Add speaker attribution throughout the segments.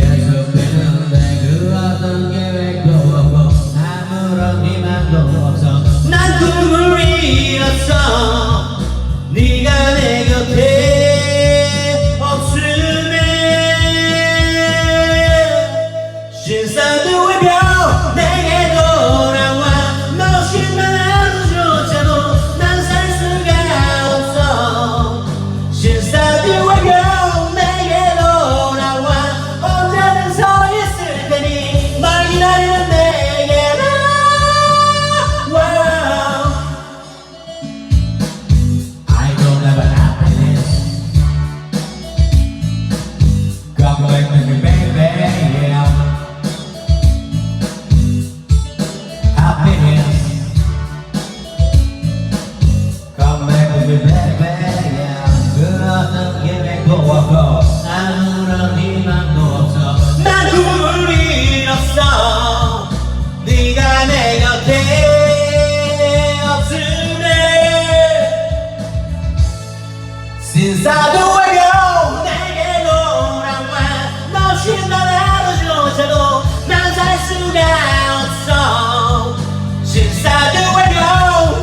Speaker 1: 계속되는데 그 어떤 계획도 없고
Speaker 2: 아무런 희망도 없어 난 꿈을 잃었어 네가 내 곁에 없음에 신사도 외벽 내게 돌아와 너 실망하고조차도 난 살 수가 없어. 신사도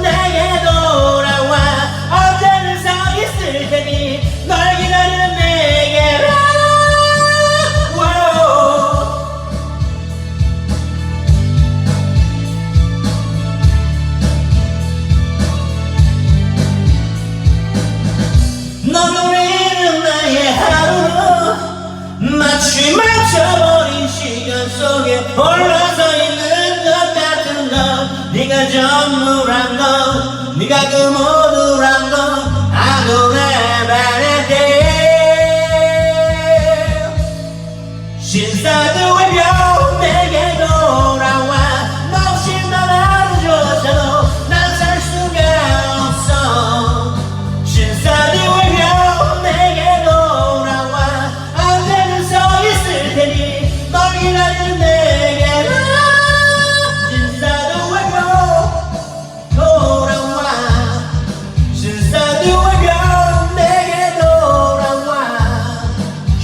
Speaker 2: 내게 돌아와 언제는 서 있을 테니 널 기다리는 마치 맞춰버린 시간 속에 홀로 네가 전부란 거 네가 그 모두란 거 I don't have anything She's not the way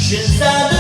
Speaker 2: Just said.